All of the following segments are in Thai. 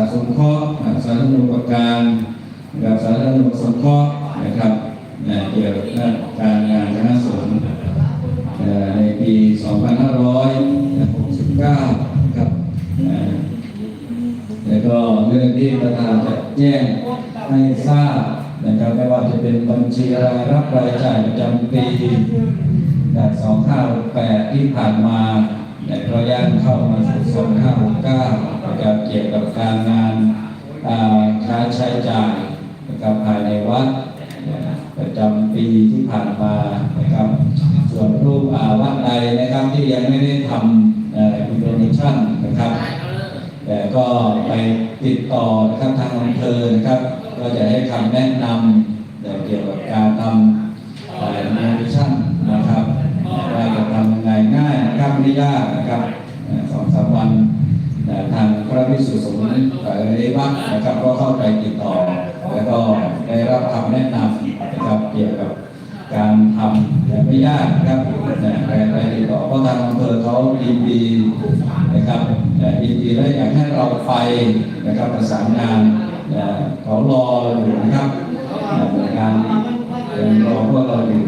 าสงเคราะห์สาธารณูปการกับสาธารณสงเคราะห์นะครับเกี่ยวกับการงานคณะสงฆ์เอ่อในปี 2569ครับอ่าแล้วก็เรื่องที่ประธานจะแจ้งให้ทราบนะครับไม่ว่าจะเป็นบัญชีรายรับรายจ่ายประจำปีจาก2568 ที่ผ่านมา แต่ก็ย่างเข้ามาสู่2569นะครับเกี่ยวกับการงานอ่าค่าใช้จ่ายนะครับภายในวัดประจำปีที่ผ่านมานะครับ ส่วนรูปวัดใดนะครับที่ยังไม่ได้ทำอินโดเนชั่นนะครับ แต่ก็ไปติดต่อนะครับทางอำเภอนะครับ ก็จะให้คำแนะนำเกี่ยวกับการทำอินโดเนชั่น ไม่ยากนะครับสองสามวันทางพระวิสุทธิสงฆ์สายเรวัตนะครับก็เข้าไปติดต่อ แล้วก็ได้รับคำแนะนำนะครับเกี่ยวกับการทำไม่ยากนะครับไปติดต่อเพราะทางอำเภอเขายินดีนะครับแต่ยินดีและอยากให้เราไปนะครับประสานงานเขารออยู่นะครับนะหน่วยงานยังรอพวกเราอยู่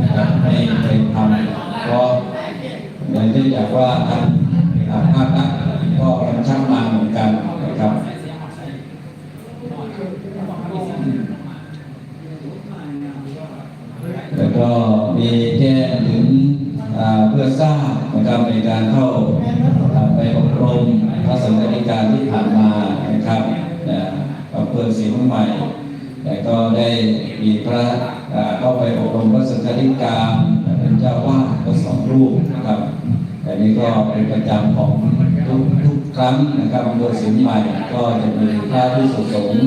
นะครับให้ไปทำเพราะเนื่องจากว่าทางทางภาครัฐก็กำชับมาเหมือนกันนะครับ แล้วก็มีแจ้งถึงอ่าเพื่อทราบนะครับในการเข้าอ่าไปอบรมพระสังฆาธิการที่ผ่านมานะครับนะอำเภอศรีเมืองใหม่ แต่ก็ได้มีพระอ่าเข้าไปอบรมพระสังฆาธิการเป็นเจ้าวาดก็สองรูปนะครับแต่นี้ก็เประจำของทุกทุกครั้งนะครับอำเภอศรีเมืองใหม่ก็จะมีพระผู้สุสงฆ์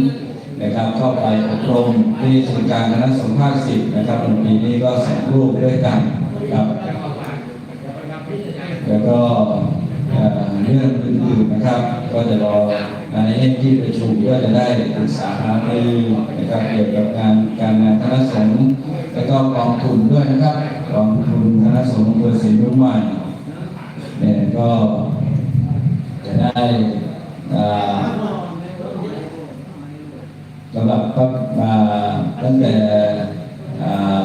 นะครับเข้าไปอบรมที่ศูนย์การคณะสงฆ์ภาคสิบนะครับในปีนี้ก็สองรูปด้วยกันนะครับ แล้วก็เรื่องอื่นๆนะครับ ก็จะรอในที่ประชุมก็จะได้ปรึกษาหารือนะครับเกี่ยวกับการการงานคณะสงฆ์แล้วก็กองทุนด้วยนะครับกองทุนคณะสงฆ์อำเภอศรีรุ่งใหม่ เนี่ยก็จะได้สำหรับก็ตั้งแต่อ่า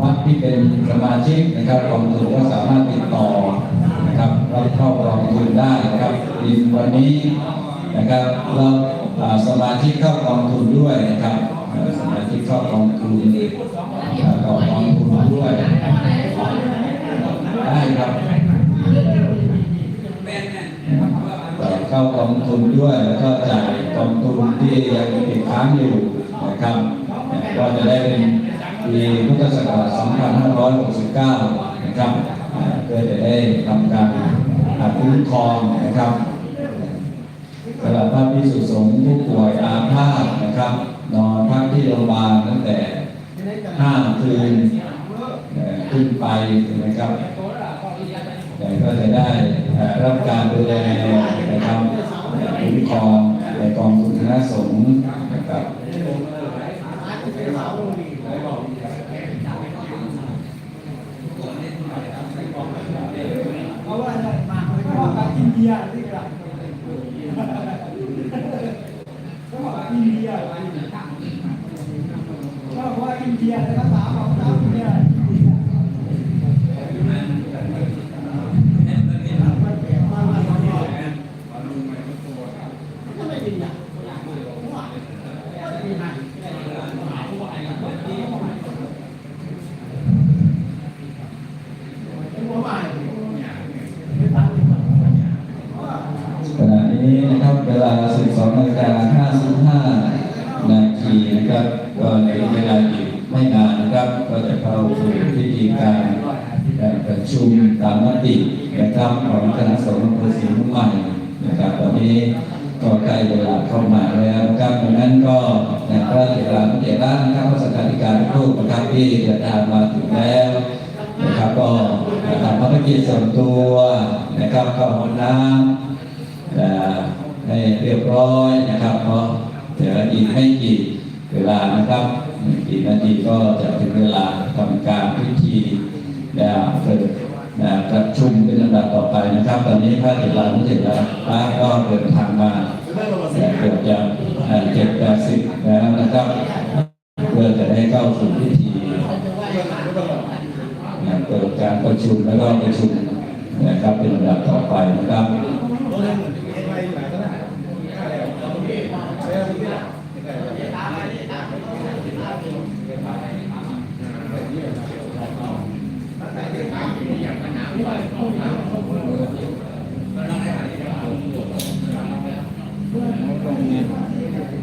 วัดที่เป็นสมาชิกนะครับกองทุนก็สามารถติดต่อนะครับรับเข้ากองทุนได้นะครับในวันนี้นะครับเราสมาชิกเข้ากองทุนด้วยนะครับสมาชิกเข้ากองทุนเข้ากองทุนด้วย ได้ครับเข้ากองทุนด้วยแล้วก็จ่ายกองทุนที่ยังติดค้างอยู่นะครับก็จะได้เป็นปีพุทธศักราช2569 นะครับเพื่อจะได้ทำการคุ้มครองนะครับสำหรับพระพิสุสงฆ์ผู้ป่วยอาพาธนะครับ นอนพักที่โรงพยาบาลตั้งแต่5คืนขึ้นไปนะครับ ก็จะได้รับการดูแลนะครับคุ้มครองในกองทุนคณะสงฆ์นะครับเพราะว่าอะไรมาเพราะว่าอินเดียที่กลางเพราะว่าอินเดียเพราะว่าอินเดียภาษาของชาวอินเดียหัวใหม่ ขณะนี้นะครับเวลา 12นาฬิกา55 นาทีนะครับก็ในเวลาอีกไม่นานนะครับ ก็จะเข้าสู่พิธีการการประชุมตามมตินะครับของคณะานนะครับพระสังฆาธิการทุกนะครับที่เดินทางมาถึงแล้วนะครับก็ทำภารกิจส่วนตัวนะครับเข้าห้องน้ำอ่ให้เรียบร้อยนะครับเพราะเดี๋ยวอีกไม่กี่เวลานะครับกี่นาทีก็จะถึงเวลาทำการพิธีแล้วเปิดนะประชุมเป็นลำดับต่อไปนะครับ ตอนนี้พระเถรานุเถระพระก็เดินทางมาเกือบจะเจ็ดแปดสิบแล้วนะครับ เพื่อจะได้เข้าสู่พิธีนะเปิดการประชุมแล้วก็ประชุมนะครับเป็นลำดับต่อไปนะครับ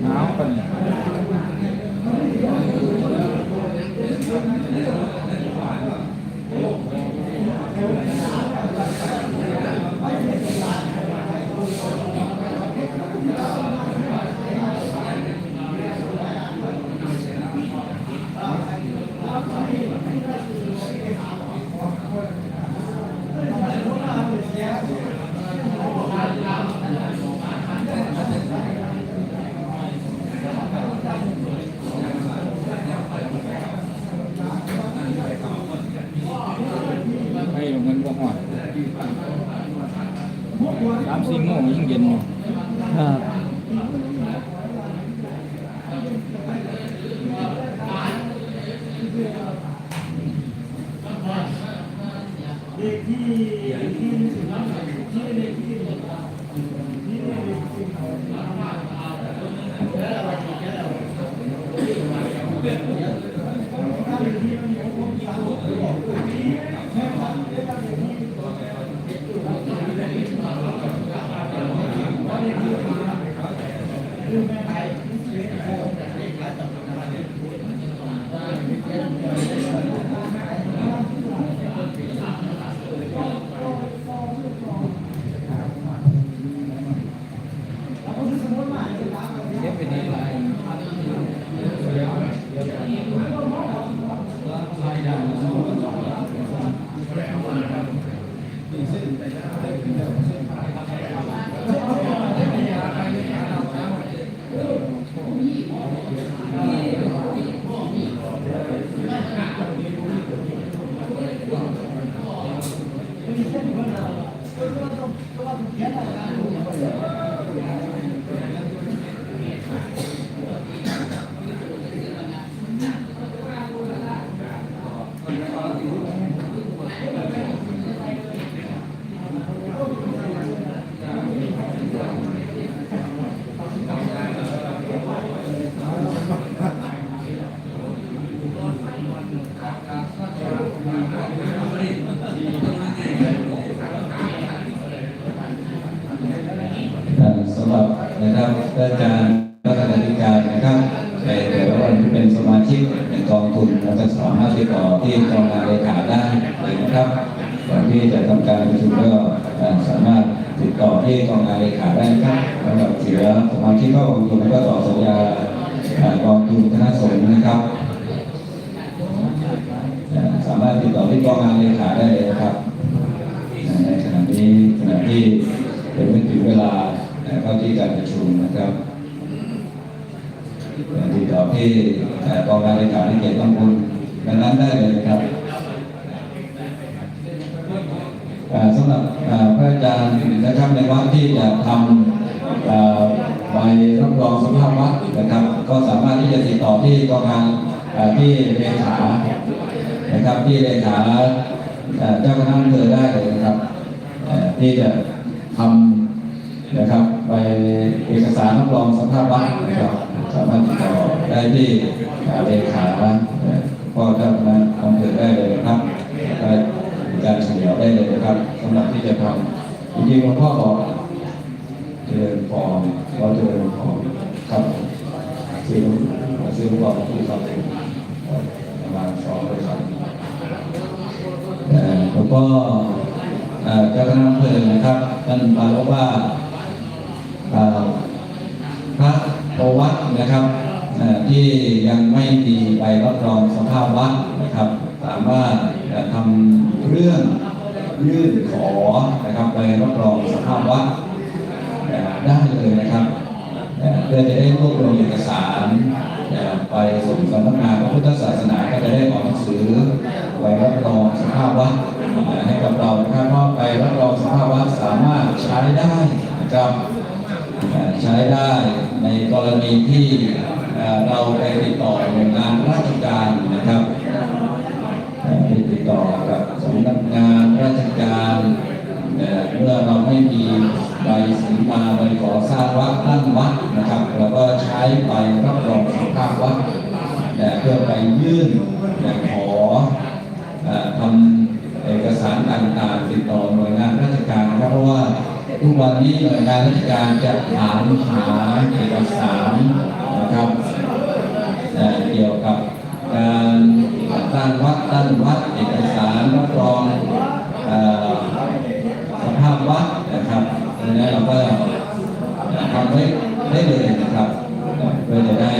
หนาวปะเนี่ย ให้ลงเงินก็หอดสามสี่โมงยิ่งเย็นอยู่ ติดต่อที่กองงานเลขาได้เลยนะครับก่อนที่จะทำการประชุมก็สามารถติดต่อที่กองงานเลขาได้ครับสำหรับเสียสมาชิกเข้ากองทุนแล้วก็ต่อสัญญากองทุนคณะสงฆ์นะครับ สามารถติดต่อที่กองงานเลขาได้เลยนะครับในขณะนี้ขณะที่เป็นไม่ถึงเวลาเข้าที่การประชุมนะครับติดต่อที่กองการเลขาธิการต้องคุณดังนั้นได้เลยนะครับอ่าสำหรับอ่าพระอาจารย์นะครับใน วัดที่จะทำใบรับรองสภาพวัดนะครับ ก็สามารถที่จะติดต่อที่กองการอ่าที่เลขานะครับที่เลขาเจ้าคณะอำเภอได้เลยนะครับที่จะทำนะครับไปเอกสารรับรองสภาพบ้านนะครับสามารถติดต่อได้ที่เลขาเอ่อพ่อเจ้าคณะอำเภอได้เลยนะครับการเฉลียวได้เลยนะครับสำหรับที่จะทำ จริงๆหลวงพ่อบอกเจริญพรก็เจริญพรครับซื้อซื้อหลวงพ่อที่ครับประมาณสองเลยครับเอ่อแล้วก็เอ่อเจ้าคณะอำเภอนะครับท่านปาลว่าเอ่อพระโอวัดนะครับเอ่อที่ยังไม่มีใบรับรองสภาพวัดนะครับ สามารถทำเรื่อง ยื่นขอนะครับใบรับรองสภาพวัดได้เลยนะครับเพื่อจะได้รวบรวมเอกสารไปส่งสำนักงานพระพุทธศาสนาก็จะได้ออกหนังสือไว้รับรองสภาพวัดให้กับเรานะครับว่าไปรับรองสภาพว่าสามารถใช้ได้นะครับใช้ได้ในกรณีที่เอ่อเราไปติดต่อหน่วยงาน นนี้หน่วยงานราชการจะถามหาเอกสารนะครับเอ่เกี่ยวกับการตั้งวัดตั้งวัดเอกสารรับรองสภาพวัดนะครับดังนั้นเราก็ทำได้ได้เลยนะครับเพื่อจะได้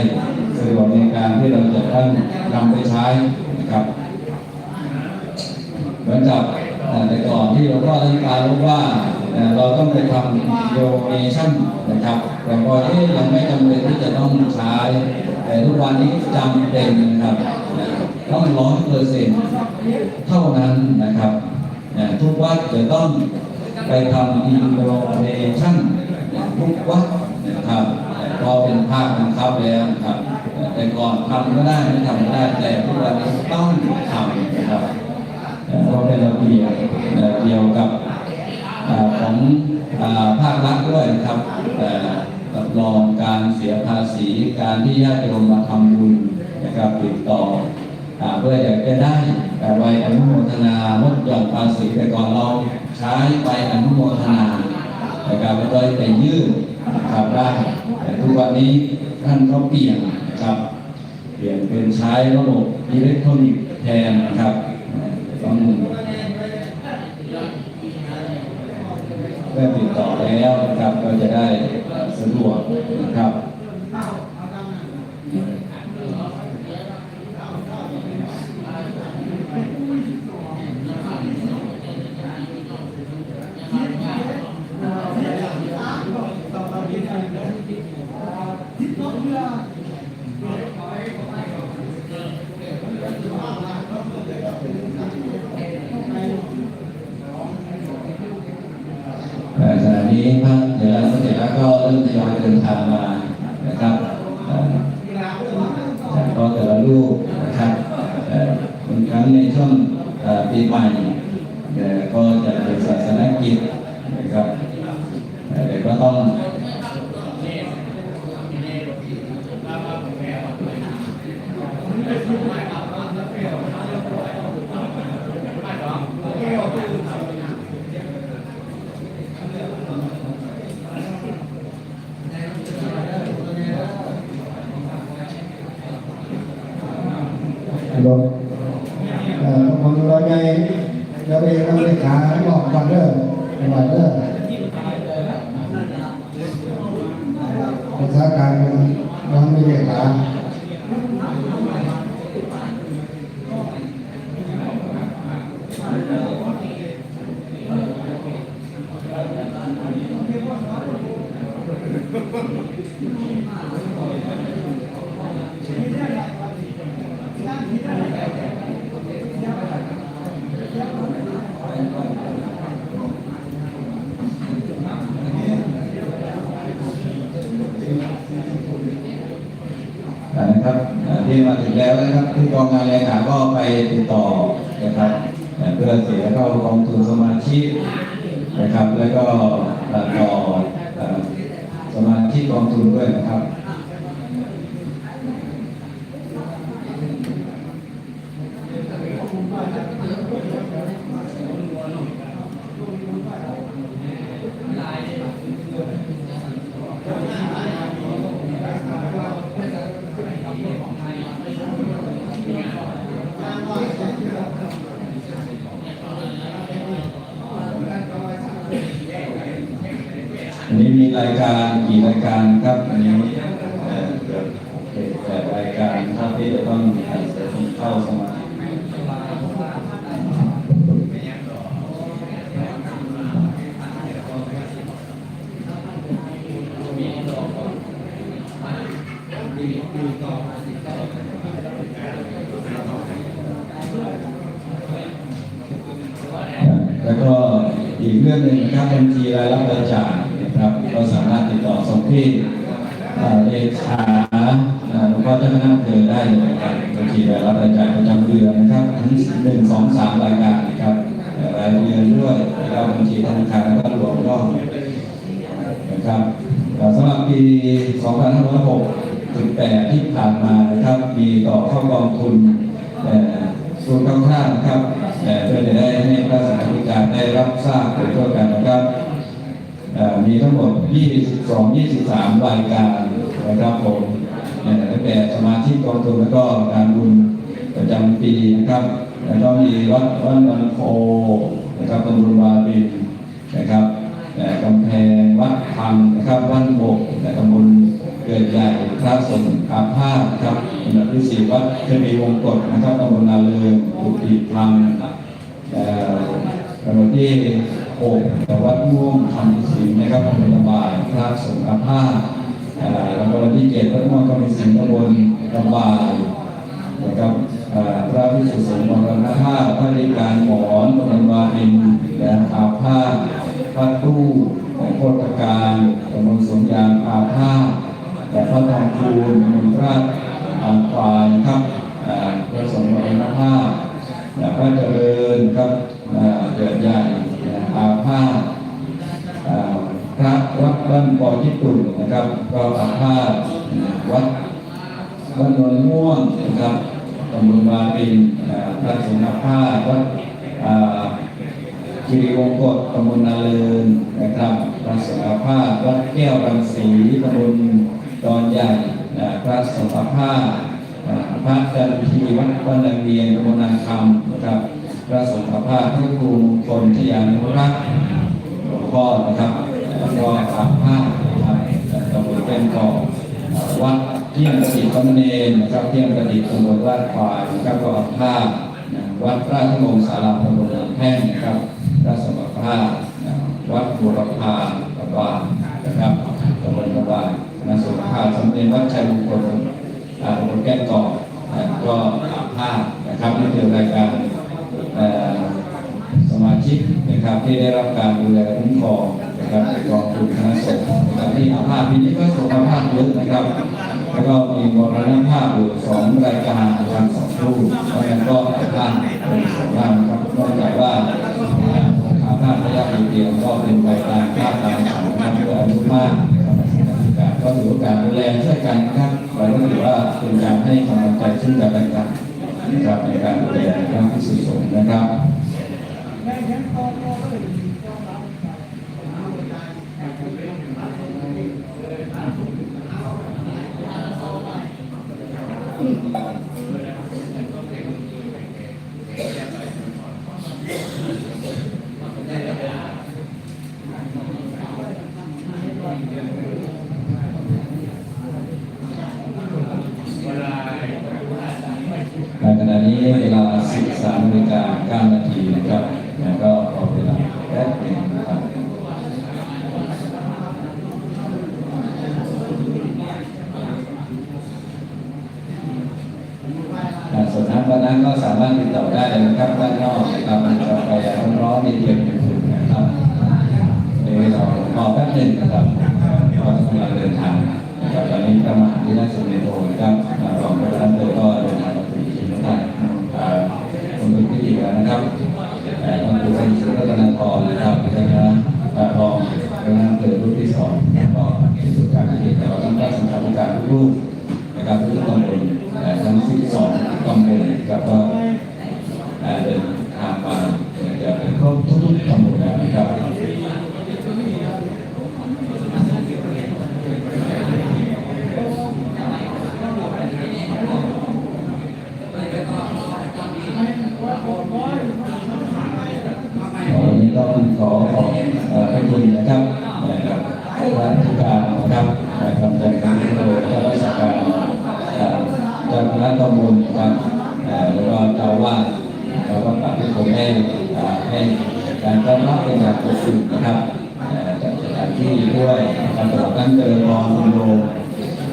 สะดวกในการที่เราจะตั้งนำไปใช้นะครับเหมือนกับแต่ก่อนที่หลวงพ่อท่านการรู้ว่า เอ่อเราต้องไปทำโยเนชั่นนะครับแต่พอเอ๊ะยังไม่จำเป็นที่จะต้องใช้แต่ทุกวันนี้จำเป็นนะครับต้องร้อยเปอร์เซ็นต์เท่านั้นนะครับเอ่อทุกวัดจะต้องไปทำอินโดเนชั่นทุกวัดนะครับพอเป็นภาคบังคับแล้วครับ แต่ก่อนทำก็ได้ไม่ทำก็ได้แต่ทุกวันนี้ต้องทำนะครับเพราะเป็นระเบียบเอ่อเกี่ยวกับ ของอภาครัฐด้วยนะครับเอ่อรับรองการเสียภาษีการที่ญาติโยมมาทำบุญนะครับติดต่ออเพื่ออยากจะได้แต่ใบอนุโมทนาลดหย่อนภาษีแต่ก่อนเราใช้ใบอนุโมทนานะครับแล้วก็ไปยื่นครับได้แต่ทุกวันนี้ท่านก็เปลี่ยนนะครับ เปลี่ยนเป็นใช้ระบบอิเล็กทรอนิกส์แทนนะครับต้อง ได้ติดต่อแล้วนะครับก็จะได้สะดวกนะครับ เอ่อขณะนี้พระเถระพระเถระก็เริ่มทยอยเดินทางมานะครับเอ่อแต่ก็แต่ละรูปนะครับเอ่อบางครั้งในช่วงเอ่อปีใหม่เอ่อก็จะเป็นศาสนกิจนะครับเอ่อแต่ก็ต้อง รถเอ่อคนรถใหญ่เราไปเราไปขาบอกก่อนเด้อก่อนเด้อภาษาการมันมันไม่ใช่ขา นะครับเอ่อที่ มาถึงแล้วนะครับที่กองงานเลขาก็ไปติดต่อนะครับเพื่อเสียเข้ากองทุนสมาชิกนะครับ แล้วก็ติดต่อสมาชิกกองทุนด้วยนะครับ อันนี้มี รายการกี่รายการครับอันนี้เอ่อเกือบเจ็ดแปดรายการครับที่จะต้องเข้าสมาธิแล้วก็อีกเรื่องหนึ่งนะครับบัญชีรายรับรายจ่าย ก็สามารถติดต่อส่งที่เลขาอ่าหลวงพ่อเจ้าคณะอำเภอได้เลยนะครับบัญชีรายรับรายจ่ายประจำเดือนนะครับทั้งหนึ่งสองสามรายการนะครับรายเดือนด้วยแล้วบัญชีธนาคารแล้วก็รวมก็นะครับสำหรับปี 2568ที่ผ่านมานะครับ มีต่อเข้ากองทุนส่วนข้างๆนะครับเพื่อจะได้ให้พระสงฆ์ธิการได้รับทราบโดยทั่วกันนะครับ มีทั้งหมด 22 23 รายการนะครับผมเอ่อตั้งแต่สมาชิกกองทุนแล้วก็การบุญประจำปีนะครับแล้วก็มีวัดวัดวันโพนะครับตำบลวาบินนะครับกำแพงวัดพังนะครับวัดบกและตำบลเกิดใหญ่พระสงฆ์อาภาสครับอันดับที่สี่วัดเทวีวงกฎนะครับตำบลนาเรืองอุติพังเอ่อวันที่ หกแต่วัดม่วงคำสิงนะครับอำเภอระบายพระสงฆ์อาภาแล้วก็วันที่เจ็ดวัดม่วงคำสิงห์ตำบลระบายนะครับพระพิสุสงฆ์มรณภาพพระริการหมอนตำบลวารินและอาภาพระตู้ของโคตรการตำบลสวนยางอาภาแต่พระทองคูณตำบลราชอ่างควายครับพระสงฆ์มรณภาพนะพระเจริญครับอ่าเกิดใหญ่ อาภาสอ่าพระวัดบ้านปอญี่ปุ่นนะครับก็อาภาสวัดบ้านนวลม่วงนะครับตำบลบาปินอ่าพระสงฆ์อาภาวัดคิริวงกฎตำบลนาเลินนะครับพระสงฆ์อาภาสวัดแก้วรังสีตำบลดอนใหญ่พระสงฆ์อาภาอาพระจันทีวัดวันดังเวียนกมลนาคำนะครับ ระสงฆ์พระภาพพระครูมงคลทยานุรักษ์หลวงพ่อนะครับแล้วก็อาภาพนะครับตำบลเป็นกองวัดเที่ยงประดิษฐ์พระมเนรนะครับเที่ยงประดิษฐ์ตำบลลาดควายนะครับก็อาภาพวัดราชมงคลศาลาตำบลหนองแท่งนะครับพระสงฆ์พระภาพวัดบุรพาตะบานนะครับตำบลตะบานนะสงฆ์พระภาพสมเด็จวัดชัยมงคลอ่าผมแก้งก่อนนะก็อาภาพนะครับนี่คือรายการ สมาชิกนะครับที่ได้รับการดูแลคุ้มครองนะครับกองทุนคณะสงฆ์นะครับที่อาภาพปีนี้ก็สุขภาพเยอะนะครับ แล้วก็มีมรณภาพอยู่สองรายการทางสองรูปเพราะงั้นก็อาภาพเป็นสองร่างครับนอกจากว่าอาภาพระยะปีเดียวก็เป็นไปตามภาพตามขันนะครับเพื่ออายุมากก็ถือว่าการดูแลช่วยกันนะครับเราก็ถือว่าเป็นการให้กำลังใจซึ่งกันและกัน นะครับในการดูแลพระพิสุสงฆ์นะครับ ในขณะนี้เวลา 13นาฬิกา9นาทีนะครับ ร้านผู้การนะครับทำใจการที่โดยเจ้าราชการเอ่อเจ้าคณะตำบลนะครับแล้วก็เจ้าอาวาดแล้วก็ปฏิผมให้ให้การต้อนรับเป็นอย่างอบอุ่นนะครับจากสถานที่ด้วยการตลอดตั้งเจริญรองคุณโล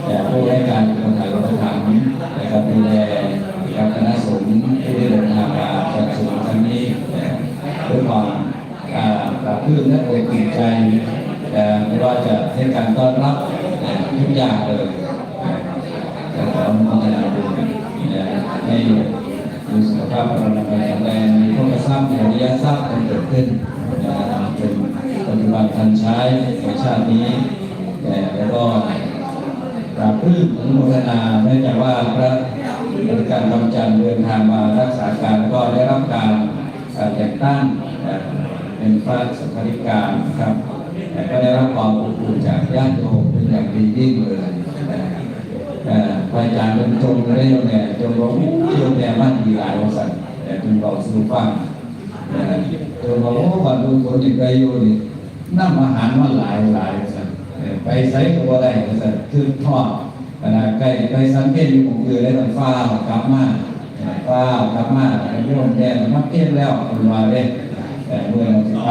แต่ผู้ให้การคนไทยรัฐธรรมนะครับดูแลการคณะสงฆ์ที่ได้เดินทางมาจากสู่ครั้งนี้ด้วยความอ่าปราบปลื้มและอกอิ่มใจ ไม่ว่าจะในการต้อนรับทุกอย่างเลยแต่ขออนุโมทนาบุญเอ่อให้มีสุขภาพพลานามัยแข็งแรงมีโภคทรัพย์มีอริยทรัพย์เกิดขึ้นเอ่อเป็นปฏิบัติทันใช้ในชาตินี้เอ่แล้วก็ปราบปลื้มอนุโมทนาเนื่องจากว่าพระบราชการกำจันเดินทางมารักษาการก็ได้รับการแต่งตั้งเป็นพระสังฆาธิการครับ แต่ก็ได้รับความอบอุ่นจากญาติโยมเป็นอย่างดียิ่งเลยเอ่อเอ่อพระอาจารย์เป็นชมได้โยมเนี่ยจงบอกโยมเนี่มั่นดีหลายวันสั่นแต่จึงบอกสู่ฟังเอ่อจงบอกว่าดูคนที่ไปอยู่นี่น้ำอาหารมันหลายหลายสั่นไปใส่ตัวได้ก็จะคือทอดขณะใกล้ไปสังเกตอยู่ผมคือได้ต้องฟ้ากลับมาฟ้ากลับมาโยมแดงมักเทียนแล้วคุณว่าเด้แต่เมื่อไป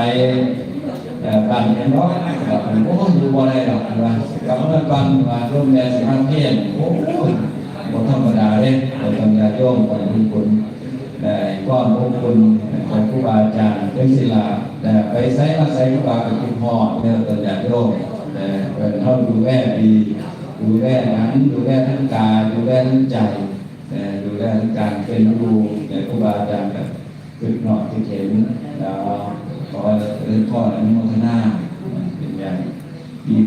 เอ่อบ้านเห็นเนาะผมก็อยู่บ่ได้ดอกว่ากลับมาบ้านว่าโยมแดงสิมาเทียนโอ้ยบ่ธรรมดาเด้บ่ธรรมดาโยมขอบคุณคุณได้ก้อนขอบคุณของครูบาอาจารย์เป็นศิลาแต่ไปใส่มาใส่ครูบากับคุณพ่อเนี่ยตัวอย่างโยมแต่เป็นเขาดูแลดีดูแลนังดูแลทั้งกายดูแลทั้งใจแต่ดูแลทั้งการเป็นครูอย่ครูบาอาจารย์แบบฝึกหนอดที่เห็นแล้ว ขอเรื่องพ่ออนุโมทนาเป็นอย่างยิ่ง